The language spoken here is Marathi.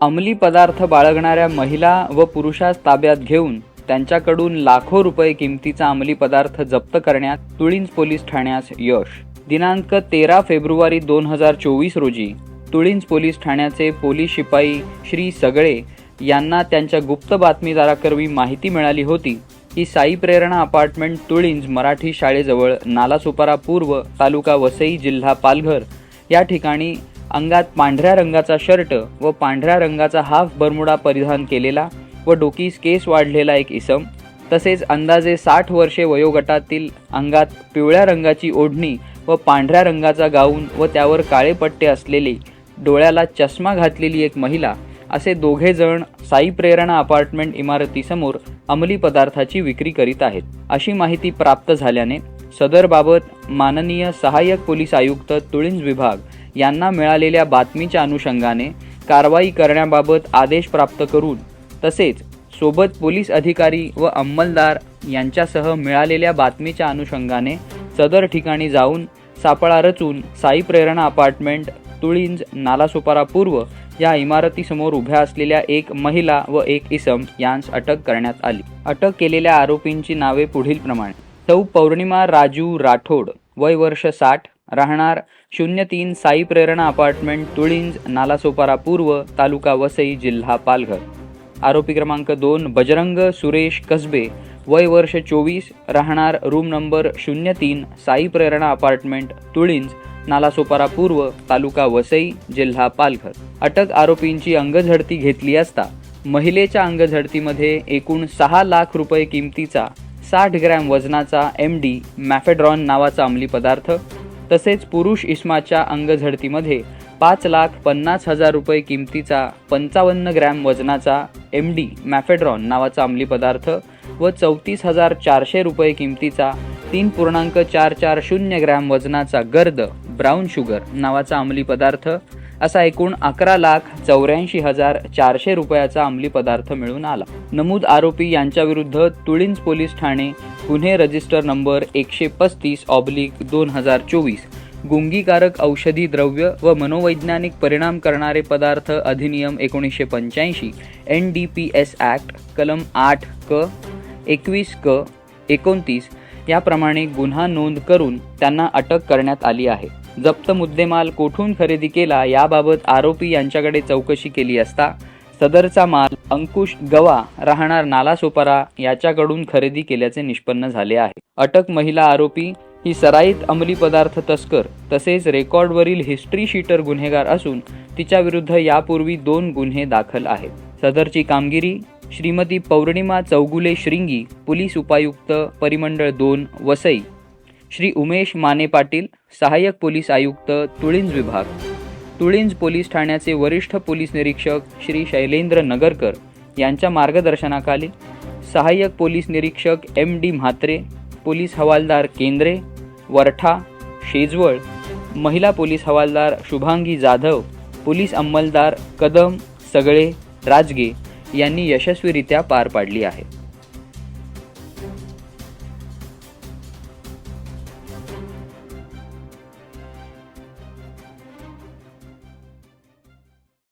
अंमली पदार्थ बाळगणाऱ्या महिला व पुरुषास ताब्यात घेऊन त्यांच्याकडून लाखो रुपये किमतीचा अंमली पदार्थ जप्त करण्यात तुळींज पोलीस ठाण्यास यश. दिनांक तेरा फेब्रुवारी दोन हजार चोवीस रोजी तुळींज पोलीस ठाण्याचे पोलीस शिपाई श्री सगळे यांना त्यांच्या गुप्त बातमीदाराकरवी माहिती मिळाली होती की साई प्रेरणा अपार्टमेंट तुळींज मराठी शाळेजवळ नालासोपारा पूर्व तालुका वसई जिल्हा पालघर या ठिकाणी अंगात पांढऱ्या रंगाचा शर्ट व पांढऱ्या रंगाचा हाफ बरमुडा परिधान केलेला व डोकीस केस वाढलेला एक इसम. तसेच अंदाजे साठ वर्षे वयोगटातील अंगात पिवळ्या रंगाची ओढणी व पांढऱ्या रंगाचा गाऊन व त्यावर काळे पट्टे असलेली डोळ्याला चष्मा घातलेली एक महिला असे दोघे जण साई प्रेरणा अपार्टमेंट इमारतीसमोर अंमली पदार्थाची विक्री करीत आहेत. अशी माहिती प्राप्त झाल्याने सदरबाबत माननीय सहाय्यक पोलीस आयुक्त तुळिंज विभाग यांना मिळालेल्या बातमीच्या अनुषंगाने कारवाई करण्याबाबत आदेश प्राप्त करून तसेच सोबत पोलीस अधिकारी व अंमलदार यांच्यासह मिळालेल्या बातमीच्या अनुषंगाने सदर ठिकाणी जाऊन सापळा रचून साई प्रेरणा अपार्टमेंट तुळिंज नालासोपारा पूर्व या इमारतीसमोर उभ्या असलेल्या एक महिला व एक इसम यांस अटक करण्यात आली. अटक केलेल्या आरोपींची नावे पुढील प्रमाणे सौ पौर्णिमा राजू राठोड वय वर्ष साठ राहणार. शून्य तीन साई प्रेरणा अपार्टमेंट तुळिंज नालासोपारा पूर्व तालुका वसई जिल्हा पालघर. आरोपी क्रमांक दोन बजरंग सुरेश कसबे. वय वर्ष चोवीस राहणार रूम नंबर शून्य तीन साई प्रेरणा अपार्टमेंट तुळिंज नालासोपारा पूर्व तालुका वसई जिल्हा पालघर. अटक आरोपींची अंगझडती घेतली असता महिलेच्या अंगझडतीमध्ये एकूण सहा लाख रुपये किमतीचा साठ ग्रॅम वजनाचा एम डी मॅफेड्रॉन नावाचा अंमली पदार्थ तसेच पुरुष इस्माच्या अंगझडतीमध्ये पाच लाख पन्नास हजार रुपये किमतीचा पंचावन्न ग्रॅम वजनाचा एम डी मॅफेड्रॉन नावाचा अंमली पदार्थ व चौतीस हजार चारशे रुपये किमतीचा तीन पूर्णांक चार चार शून्य ग्रॅम वजनाचा गर्द ब्राऊन शुगर नावाचा अंमली पदार्थ असा एकूण अकरा लाख चौऱ्याऐंशी हजार चारशे रुपयाचा अंमली पदार्थ मिळून आला. नमूद आरोपी यांच्याविरुद्ध तुळिंज पोलीस ठाणे गुन्हे रजिस्टर नंबर एकशे पस्तीस ऑब्लिक दोन हजार चोवीस गुंगीकारक औषधी द्रव्य व मनोवैज्ञानिक परिणाम करणारे पदार्थ अधिनियम एकोणीसशे पंच्याऐंशी N D P S act कलम आठ क एकवीस क एकोणतीस याप्रमाणे गुन्हा नोंद करून त्यांना अटक करण्यात आली आहे. जप्त मुद्देमाल कोठून खरेदी केला याबाबत आरोपी यांच्याकडे चौकशी केली असता सदरचा माल अंकुश गवा राहणार नालासोपारा याच्याकडून खरेदी केल्याचे निष्पन्न झाले आहे. अटक महिला आरोपी ही सराईत अंमली पदार्थ तस्कर तसेच रेकॉर्डवरील हिस्ट्री शीटर गुन्हेगार असून तिच्याविरुद्ध यापूर्वी दोन गुन्हे दाखल आहेत. सदरची कामगिरी श्रीमती पौर्णिमा चौगुले श्रिंगी पोलीस उपायुक्त परिमंडळ दोन वसई श्री उमेश माने पाटील सहाय्यक पोलीस आयुक्त तुळिंज विभाग. तुळिंज पोलीस ठाण्याचे वरिष्ठ पोलीस निरीक्षक श्री शैलेंद्र नगरकर यांच्या मार्गदर्शनाखाली सहाय्यक पोलीस निरीक्षक एम डी म्हात्रे पोलीस हवालदार केंद्रे वरठा शेजवळ महिला पोलीस हवालदार शुभांगी जाधव पोलीस अंमलदार कदम सगळे राजगे यांनी यशस्वीरित्या पार पाडली आहे.